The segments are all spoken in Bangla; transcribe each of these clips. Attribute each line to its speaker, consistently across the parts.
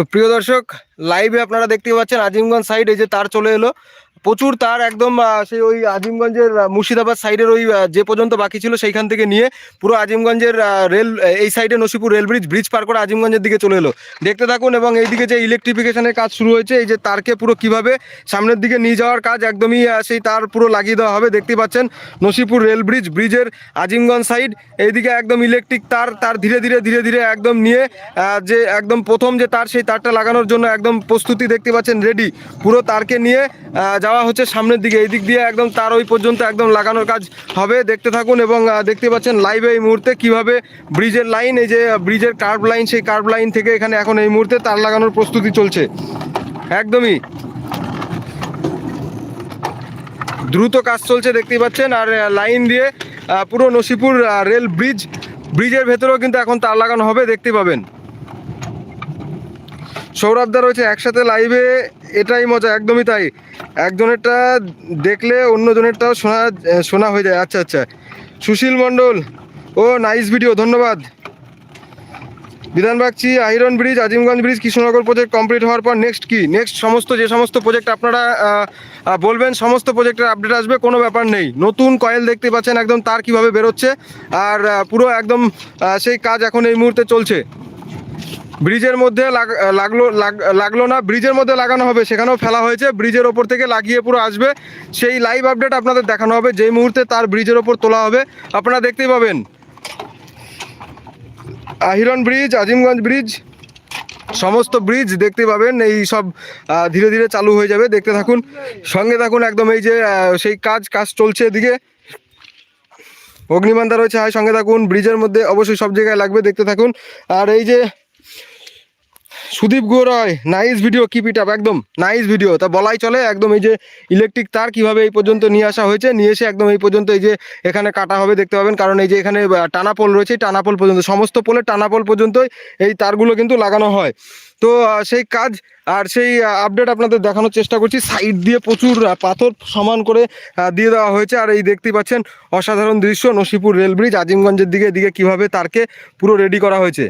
Speaker 1: তো প্রিয় দর্শক লাইভে আপনারা দেখতে পাচ্ছেন আজিমগঞ্জ সাইড এই যে তার চলে এলো। প্রচুর তার একদম সেই ওই আজিমগঞ্জের মুর্শিদাবাদ সাইডের ওই যে পর্যন্ত বাকি ছিল সেইখান থেকে নিয়ে পুরো আজিমগঞ্জের রেল এই সাইডে নসিপুর রেল ব্রিজ ব্রিজ পার করে আজিমগঞ্জের দিকে চলে এলো। দেখতে থাকুন এবং এইদিকে যে ইলেকট্রিফিকেশনের কাজ শুরু হয়েছে, এই যে তারকে পুরো কীভাবে সামনের দিকে নিয়ে যাওয়ার কাজ একদমই সেই তার পুরো লাগিয়ে দেওয়া হবে। দেখতে পাচ্ছেন নসিপুর রেল ব্রিজ ব্রিজের আজিমগঞ্জ সাইড এইদিকে একদম ইলেকট্রিক তার তার ধীরে ধীরে ধীরে ধীরে একদম নিয়ে যে একদম প্রথম যে তার, সেই তারটা লাগানোর জন্য একদম প্রস্তুতি দেখতে পাচ্ছেন রেডি পুরো তারকে নিয়ে যাওয়া হচ্ছে সামনের দিকে এই দিক দিয়ে একদম তার ওই পর্যন্ত একদম লাগানোর কাজ হবে। দেখতে থাকুন এবং দেখতে পাচ্ছেন লাইভে এই মুহূর্তে কীভাবে ব্রিজের লাইন এই যে ব্রিজের কার্ভ লাইন সেই কার্ভ লাইন থেকে এখানে এখন এই মুহূর্তে তার লাগানোর প্রস্তুতি চলছে। একদমই। দ্রুত কাজ চলছে দেখতেই পাচ্ছেন, আর লাইন দিয়ে পুরো নসিপুর রেল ব্রিজ ব্রিজের ভেতরেও কিন্তু এখন তার লাগানো হবে, দেখতে পাবেন। সৌরভদা রয়েছে একসাথে লাইভে এটাই মজা, একদমই তাই। একজনেরটা দেখলে অন্যজনেরটাও শোনা শোনা হয়ে যায়। আচ্ছা আচ্ছা। সুশীল মণ্ডল, ও নাইস ভিডিও, ধন্যবাদ। Bidhan Bagchi, iron bridge, Azimganj bridge, Krishnanagar project complete হওয়ার পর নেক্সট কি? নেক্সট সমস্ত, যে সমস্ত প্রজেক্ট আপনারা বলবেন, সমস্ত প্রজেক্টের আপডেট আসবে, কোনো ব্যাপার নেই। নতুন কয়েল দেখতে পাচ্ছেন, একদম তার কীভাবে বেরোচ্ছে। আর পুরো একদম সেই কাজ এখন এই মুহূর্তে চলছে। ব্রিজের মধ্যে লাগ- লাগল লাগল না। ব্রিজের মধ্যে লাগানো হবে, সেখানেও ফেলা হয়েছে। ব্রিজের ওপর থেকে লাগিয়ে পুরো আসবে। সেই লাইভ আপডেট আপনাদের দেখানো হবে। যেই মুহূর্তে তার ব্রিজের ওপর তোলা হবে, আপনারা দেখতেই পাবেন। আহিরন ব্রিজ, আজিমগঞ্জ ব্রিজ, সমস্ত ব্রিজ দেখতে পাবেন। এই সব ধীরে ধীরে চালু হয়ে যাবে। দেখতে থাকুন। সঙ্গে থাকুন একদম এই যে সেই কাজ কাজ চলছে এদিকে। অগ্নিমান্দা রয়েছে। হাই সঙ্গে থাকুন। ব্রিজের মধ্যে অবশ্যই সব জায়গায় লাগবে। দেখতে থাকুন। আর এই যে Sudip গৌরয় nice video keep it up একদম নাইস ভিডিও তা বলাই চলে, একদম এই যে ইলেকট্রিক তার কীভাবে এই পর্যন্ত নিয়ে আসা হয়েছে, নিয়ে এসে একদম এই পর্যন্ত এই যে এখানে কাটা হবে, দেখতে পাবেন। কারণ এই যে এখানে টানা পোল রয়েছে টানা পোল পর্যন্ত, সমস্ত পোলের টানা পোল পর্যন্তই এই তারগুলো কিন্তু লাগানো হয়। তো সেই কাজ আর সেই আপডেট আপনাদের দেখানোর চেষ্টা করছি। সাইড দিয়ে প্রচুর পাথর সমান করে দিয়ে দেওয়া হয়েছে। আর এই দেখতেই পাচ্ছেন অসাধারণ দৃশ্য, নসিপুর রেল ব্রিজ আজিমগঞ্জের দিকে, এদিকে কীভাবে তারকে পুরো রেডি করা হয়েছে।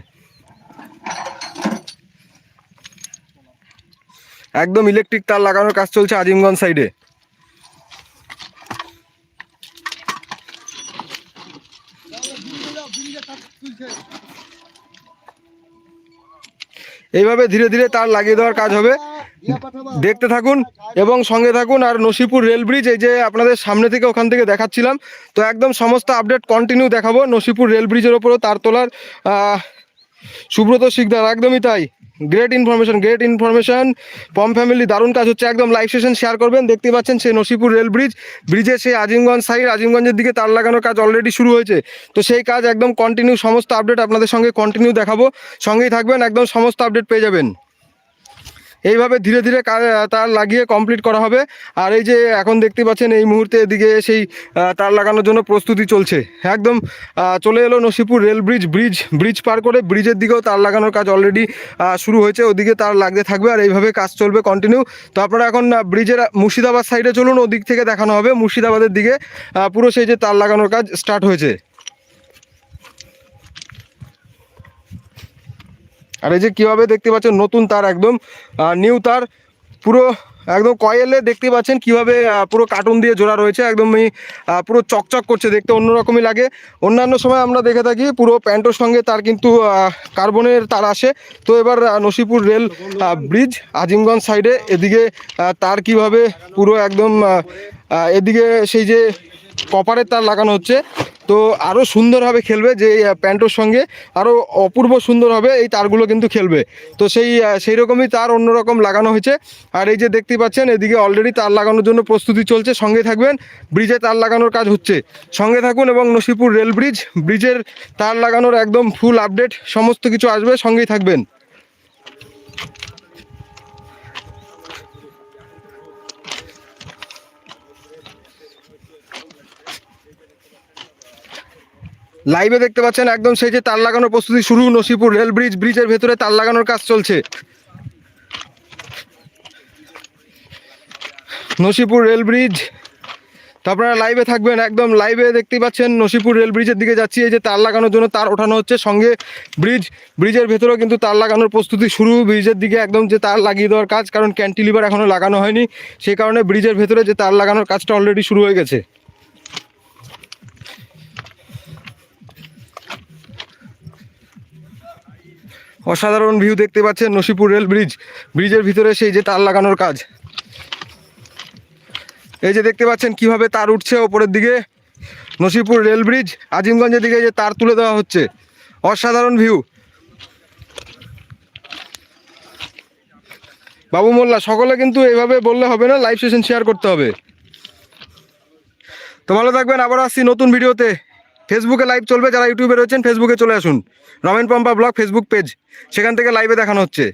Speaker 1: একদম ইলেকট্রিক তার লাগানোর কাজ চলছে আজিমগঞ্জ সাইডে এইভাবে ধীরে ধীরে তার লাগিয়ে দেওয়ার কাজ হবে। দেখতে থাকুন এবং সঙ্গে থাকুন আর নসিপুর রেল ব্রিজ এই যে আপনাদের সামনে থেকে ওখান থেকে দেখাচ্ছিলাম। তো একদম সমস্ত আপডেট কন্টিনিউ দেখাবো। নসিপুর রেল ব্রিজের ওপরও তার তোলার সুব্রত শিকদার, একদমই তাই। গ্রেট ইনফরমেশন গ্রেট ইনফরমেশন পম ফ্যামিলি দারুণ কাজ হচ্ছে। একদম লাইভ সেশন শেয়ার করবেন। দেখতে পাচ্ছেন সেই নসিপুর রেল ব্রিজ ব্রিজে সেই আজিমগঞ্জ সাইড আজিমগঞ্জের দিকে তার লাগানোর কাজ অলরেডি শুরু হয়েছে। তো সেই কাজ একদম কন্টিনিউ সমস্ত আপডেট আপনাদের সঙ্গে কন্টিনিউ দেখাবো। সঙ্গেই থাকবেন, একদম সমস্ত আপডেট পেয়ে যাবেন। এইভাবে ধীরে ধীরে তার লাগিয়ে কমপ্লিট করা হবে। আর এই যে এখন দেখতে পাচ্ছেন, এই মুহূর্তে এদিকে সেই তার লাগানোর জন্য প্রস্তুতি চলছে। একদম চলে এলো Nasipur rail bridge bridge bridge পার করে ব্রিজের দিকেও তার লাগানোর কাজ অলরেডি শুরু হয়েছে। ওদিকে তার লাগতে থাকবে আর এইভাবে কাজ চলবে কন্টিনিউ তো আপনারা এখন ব্রিজের মুর্শিদাবাদ সাইডে চলুন, ওদিক থেকে দেখানো হবে। মুর্শিদাবাদের দিকে পুরো সেই যে তার লাগানোর কাজ স্টার্ট হয়েছে। আর এই যে কীভাবে দেখতে পাচ্ছেন, নতুন তার একদম নিউ তার, পুরো একদম কয়েলে দেখতে পাচ্ছেন কীভাবে পুরো কার্টুন দিয়ে জোড়া রয়েছে, একদমই পুরো চকচক করছে দেখতে, অন্যরকমই লাগে। অন্যান্য সময় আমরা দেখে থাকি পুরো প্যান্টোর সঙ্গে তার কিন্তু কার্বনের তার আসে। তো এবার নসিপুর রেল ব্রিজ, আজিমগঞ্জ সাইডে এদিকে তার কীভাবে পুরো একদম এদিকে সেই যে কপারের তার লাগানো হচ্ছে তো আরও সুন্দরভাবে খেলবে যে প্যান্টোর সঙ্গে। আরও অপূর্ব সুন্দর হবে এই তারগুলো কিন্তু খেলবে। তো সেই সেই রকমই তার অন্যরকম লাগানো হয়েছে। আর এই যে দেখতে পাচ্ছেন, এদিকে অলরেডি তার লাগানোর জন্য প্রস্তুতি চলছে। সঙ্গে থাকবেন, ব্রিজে তার লাগানোর কাজ হচ্ছে। সঙ্গে থাকুন এবং নসিপুর রেল ব্রিজ, ব্রিজের তার লাগানোর একদম ফুল আপডেট সমস্ত কিছু আসবে, সঙ্গেই থাকবেন। লাইভে দেখতে পাচ্ছেন একদম সেই যে তার লাগানোর প্রস্তুতি শুরু, নসিপুর রেল ব্রিজ, ব্রিজের ভেতরে তার লাগানোর কাজ চলছে। নসিপুর রেল ব্রিজ, তো আপনারা লাইভে থাকবেন, একদম লাইভে দেখতেই পাচ্ছেন নসিপুর রেল ব্রিজের দিকে যাচ্ছি, এই যে তার লাগানোর জন্য তার ওঠানো হচ্ছে সঙ্গে ব্রিজ। ব্রিজের ভেতরেও কিন্তু তার লাগানোর প্রস্তুতি শুরু, ব্রিজের দিকে একদম যে তার লাগিয়ে দেওয়ার কাজ, কারণ ক্যান্টিলিভার এখনও লাগানো হয়নি সেই কারণে ব্রিজের ভেতরে যে তার লাগানোর কাজটা অলরেডি শুরু হয়ে গেছে। অসাধারণ ভিউ দেখতে পাচ্ছেন নসিপুর রেল ব্রিজ ব্রিজের ভিতরে সেই যে তার লাগানোর কাজ। এই যে দেখতে পাচ্ছেন কীভাবে তার উঠছে ওপরের দিকে। নসিপুর রেল ব্রিজ আজিমগঞ্জের দিকে যে তার তুলে দেওয়া হচ্ছে। অসাধারণ ভিউ বাবু মোল্লা, সকলে কিন্তু এইভাবে বললে হবে না লাইভ সেশন শেয়ার করতে হবে। তো ভালো থাকবেন, আবার আসছি নতুন ভিডিওতে ফেসবুকে লাইভ চলবে, যারা ইউটিউবে রয়েছেন ফেসবুকে চলে আসুন। Ramen Pompa blog Facebook page সেখান থেকে লাইভে দেখানো হচ্ছে।